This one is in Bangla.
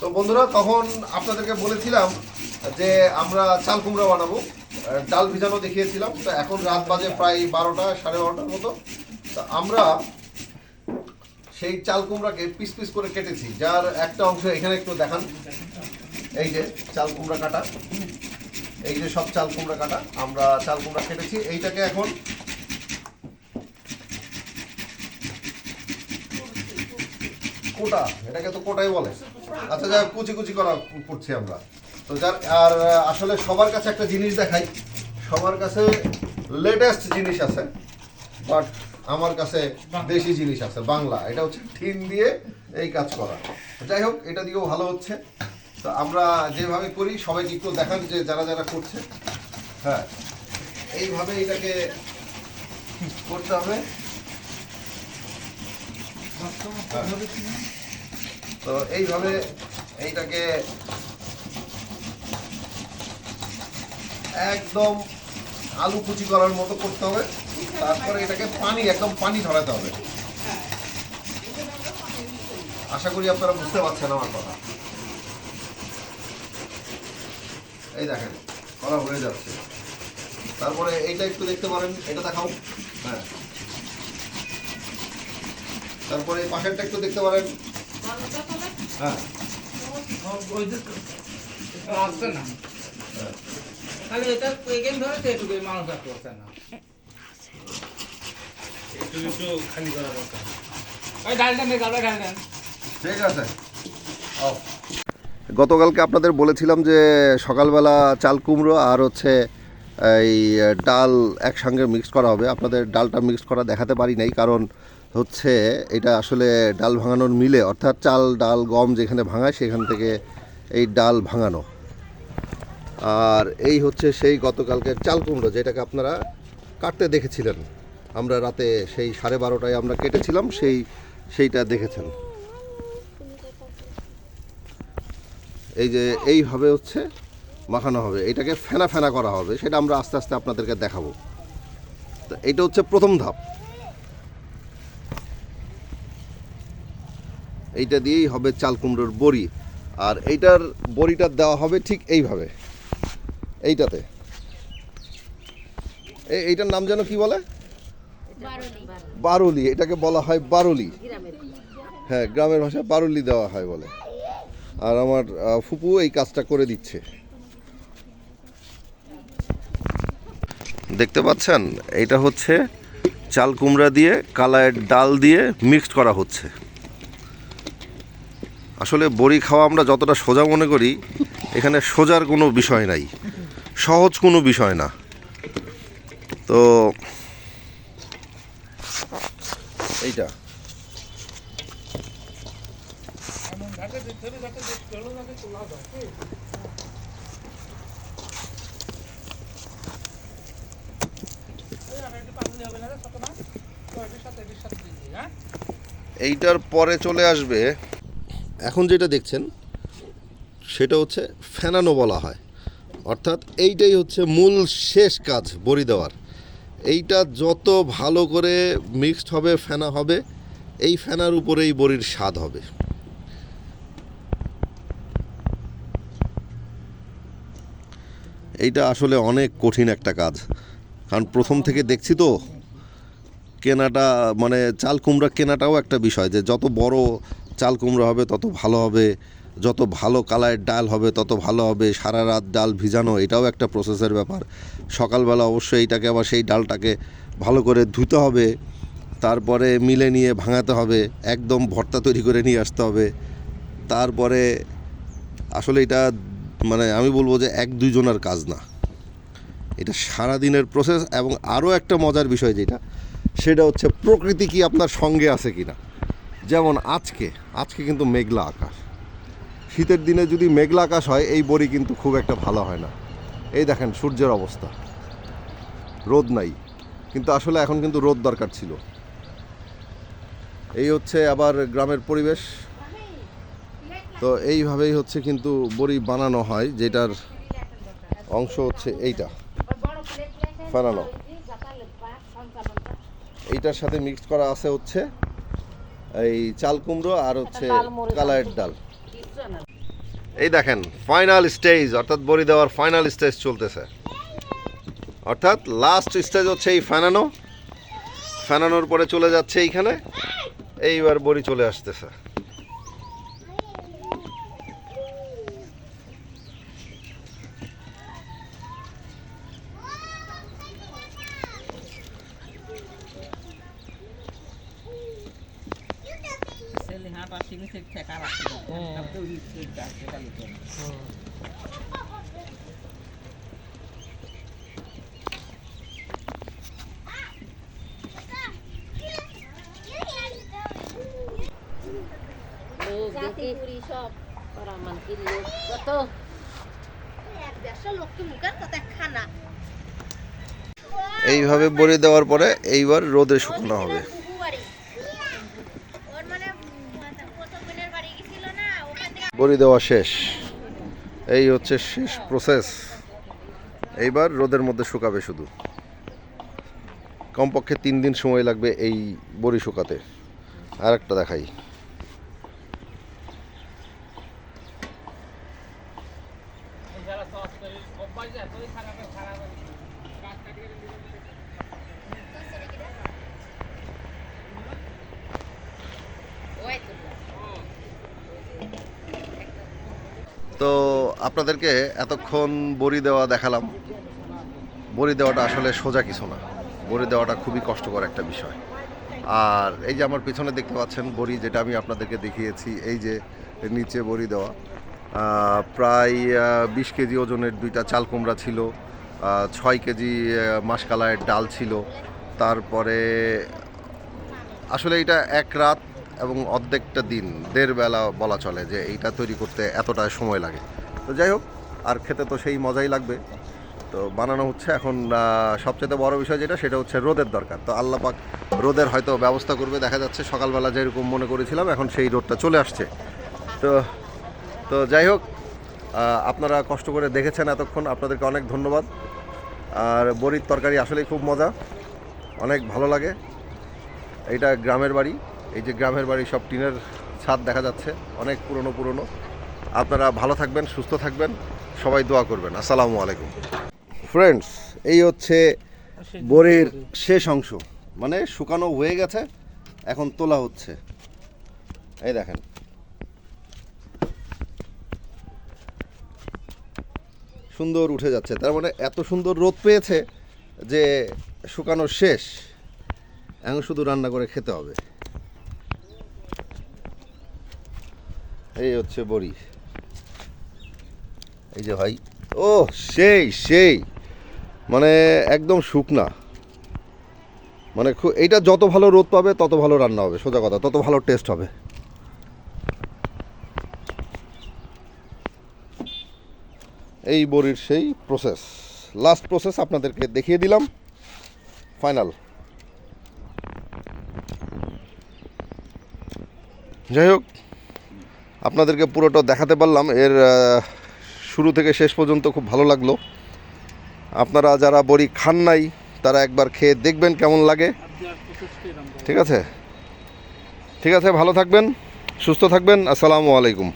তো বন্ধুরা, তখন আপনাদেরকে বলেছিলাম যে আমরা চাল কুমড়া বানাবো। ডাল ভিজানো দেখিয়েছিলাম। তো এখন রাত বাজে প্রায় বারোটা, সাড়ে বারোটার মতো। তা আমরা সেই চাল কুমড়াকে পিস পিস করে কেটেছি। যার একটা অংশ এখানে একটু দেখান। এই যে চাল কুমড়া কাটা। এই যে সব চাল কুমড়া কাটা। আমরা চাল কুমড়া কেটেছি। এইটাকে এখন কোটা এটাকে তো কোটাই বলে। আচ্ছা যাই কুচি কুচি করা করছি আমরা। তো যার আর আসলে সবার কাছে একটা জিনিস দেখাই। সবার কাছে লেটেস্ট জিনিস আছে বাট আমার কাছে দেশি জিনিস আছে বাংলা। এটা হচ্ছে ঠিন দিয়ে এই কাজ করা। যাই হোক এটা দিয়েও ভালো হচ্ছে। তো আমরা যেভাবে করি সবাইকে একটু দেখান যে যারা যারা করছে। হ্যাঁ এইভাবে এটাকে করতে হবে। তো এইভাবে এইটাকে একদম আলু কুচি করার মতো করতে হবে। তারপরে এটাকে পানি, একদম পানি ধরাতে হবে। আশা করি আপনারা বুঝতে পারছেন আমার কথা। এই দেখেন, করা হয়ে যাচ্ছে। তারপরে এইটা একটু দেখতে পারেন, এটা দেখাও। হ্যাঁ। তারপরে পাশেরটা একটু দেখতে পারেন। হ্যাঁ। গতকালকে আপনাদের বলেছিলাম যে সকালবেলা চাল কুমড়ো আর হচ্ছে এই ডাল একসঙ্গে মিক্স করা হবে। আপনাদের ডালটা মিক্স করা দেখাতে পারি নাই, কারণ হচ্ছে এটা আসলে ডাল ভাঙানোর মিলে, অর্থাৎ চাল, ডাল, গম যেখানে ভাঙায় সেখান থেকে এই ডাল ভাঙানো। আর এই হচ্ছে সেই গতকালকের চাল কুমড়ো, যেটাকে আপনারা কাটতে দেখেছিলেন। আমরা রাতে সেই সাড়ে বারোটায় আমরা কেটেছিলাম, সেই, সেইটা দেখেছেন। এই যে এইভাবে হচ্ছে মাখানো হবে। এটাকে ফেনা ফেনা করা হবে, সেটা আমরা আস্তে আস্তে আপনাদেরকে দেখাবো। তো এইটা হচ্ছে প্রথম ধাপ। এইটা দিয়েই হবে চাল কুমড়োর বড়ি। আর এইটার বড়িটা দেওয়া হবে ঠিক এইভাবে। এইটাতে। এই এইটার নাম যেন কি বলে? বারুলি। এটাকে বলা হয় বারুলি। হ্যাঁ গ্রামের ভাষায় বারুলি দেওয়া হয় বলে। আর আমার ফুপু এই কাজটা করে দিচ্ছে। দেখতে পাচ্ছেন? এটা হচ্ছে চাল কুমড়া দিয়ে কালায়ের ডাল দিয়ে মিক্সড করা হচ্ছে। আসলে বড়ি খাওয়া আমরা যতটা সোজা মনে করি, এখানে সোজার কোনো বিষয় নাই, সহজ কোনো বিষয় না। তো এইটা। এইটার পরে চলে আসবে এখন যেটা দেখছেন, সেটা হচ্ছে ফেনানো বলা হয়। অর্থাৎ এইটাই হচ্ছে মূল শেষ কাজ বড়ি দেওয়ার। এইটা যত ভালো করে মিক্সড হবে, ফেনা হবে, এই ফেনার উপরেই বড়ির স্বাদ হবে। এইটা আসলে অনেক কঠিন একটা কাজ। কারণ প্রথম থেকে দেখছি তো, কেনাটা মানে চাল কুমড়া কেনাটাও একটা বিষয় যে যত বড় চাল কুমড়ো হবে, তত ভালো হবে। যত ভালো কালারের ডাল হবে, তত ভালো হবে। সারা রাত ডাল ভিজানো, এটাও একটা প্রসেসের ব্যাপার। সকালবেলা অবশ্যই এইটাকে আবার সেই ডালটাকে ভালো করে ধুতে হবে। তারপরে মিলে নিয়ে ভাঙাতে হবে। একদম ভর্তা তৈরি করে নিয়ে আসতে হবে। তারপরে আসলে এটা মানে আমি বলব যে এক দুইজনের কাজ না। এটা সারা দিনের প্রসেস এবং আরও একটা মজার বিষয় যেটা, সেটা হচ্ছে প্রকৃতি কি আপনার সঙ্গে আছে কিনা? যেমন আজকে আজকে কিন্তু মেঘলা আকাশ। শীতের দিনে যদি মেঘলা আকাশ হয়, এই বড়ি কিন্তু খুব একটা ভালো হয় না। এই দেখেন, সূর্যের অবস্থা। রোদ নাই। কিন্তু আসলে এখন কিন্তু রোদ দরকার ছিল। এই হচ্ছে আবার গ্রামের পরিবেশ। তো এইভাবেই হচ্ছে কিন্তু বড়ি বানানো হয়, যেটার অংশ হচ্ছে এইটা। ফানানো। এইটার সাথে মিক্স করা আছে হচ্ছে এই চাল কুমড়ো আর হচ্ছে কালারের ডাল। এই দেখেন ফাইনাল স্টেজ অর্থাৎ বড়ি দেওয়ার ফাইনাল স্টেজ চলতেছে। অর্থাৎ লাস্ট স্টেজ হচ্ছে এই ফ্যানানো ফ্যানানোর পরে চলে যাচ্ছে এইখানে। এইবার বড়ি চলে আসতেছে ছেলে ঠেকা এইভাবে বড়ি দেওয়ার পরে এইবার রোদে শুকনো হবে ওর মানে প্রথম বোনের বাড়ি গেছিল না ওখান থেকে বড়ি দেওয়া শেষ। এই হচ্ছে শেষ প্রসেস এইবার রোদের মধ্যে শুকাবে শুধু। কমপক্ষে তিন দিন সময় লাগবে এই বড়ি শুকাতে। আর একটা দেখাই। তো আপনাদেরকে এতক্ষণ বড়ি দেওয়া দেখালাম। বড়ি দেওয়াটা আসলে সোজা কিছু না। বড়ি দেওয়াটা খুবই কষ্টকর একটা বিষয়। আর এই যে আমার পিছনে দেখতে পাচ্ছেন বড়ি যেটা আমি আপনাদেরকে দেখিয়েছি এই যে নিচে বড়ি দেওয়া। প্রায় বিশ কেজি ওজনের দুইটা চাল কুমড়া ছিল ছয় কেজি আহ, মাসকালাইয়ের ডাল ছিল। তারপরে আসলে এটা এক রাত এবং অর্ধেকটা দিন, দেড় বেলা বলা চলে যে এইটা তৈরি করতে এতটা সময় লাগে। তো যাই হোক, আর খেতে তো সেই মজাই লাগবে। তো বানানো হচ্ছে এখন সবচেয়ে বড় বিষয় যেটা, সেটা হচ্ছে রোদের দরকার। তো আল্লাহ পাক রোদের হয়তো ব্যবস্থা করবে। দেখা যাচ্ছে সকালবেলা যেরকম মনে করেছিলাম, এখন সেই রোদটা চলে আসছে। তো তো যাই হোক আপনারা কষ্ট করে দেখেছেন এতক্ষণ। আপনাদেরকে অনেক ধন্যবাদ। আর বড়ির তরকারি আসলেই খুব মজা। অনেক ভালো লাগে। এইটা গ্রামের বাড়ি। এই যে গ্রামের বাড়ি সব টিনের ছাদ দেখা যাচ্ছে, অনেক পুরনো পুরনো। আপনারা ভালো থাকবেন, সুস্থ থাকবেন, সবাই দোয়া করবেন। আসসালামু আলাইকুম। ফ্রেন্ডস এই হচ্ছে বড়ির শেষ অংশ। মানে শুকানো হয়ে গেছে, এখন তোলা হচ্ছে। এই দেখেন। সুন্দর উঠে যাচ্ছে। তার মানে এত সুন্দর রোদ পেয়েছে যে শুকানো শেষ। এখন শুধু রান্না করে খেতে হবে। এই হচ্ছে বড়ি। এই যে ভাই, ও সেই সেই মানে একদম শুকনা। মানে খুব এইটা যত ভালো রোদ পাবে, তত ভালো রান্না হবে, সোজা কথা, তত ভালো টেস্ট হবে। এই বড়ির সেই প্রসেস লাস্ট প্রসেস আপনাদেরকে দেখিয়ে দিলাম। ফাইনাল যাই হোক। আপনাদেরকে পুরোটা দেখাতে পারলাম। এর শুরু থেকে শেষ পর্যন্ত খুব ভালো লাগল। আপনারা যারা বড়ি খান নাই, তারা একবার খেয়ে দেখবেন কেমন লাগে। ঠিক আছে? ঠিক আছে, ভালো থাকবেন, সুস্থ থাকবেন। আসসালামু আলাইকুম।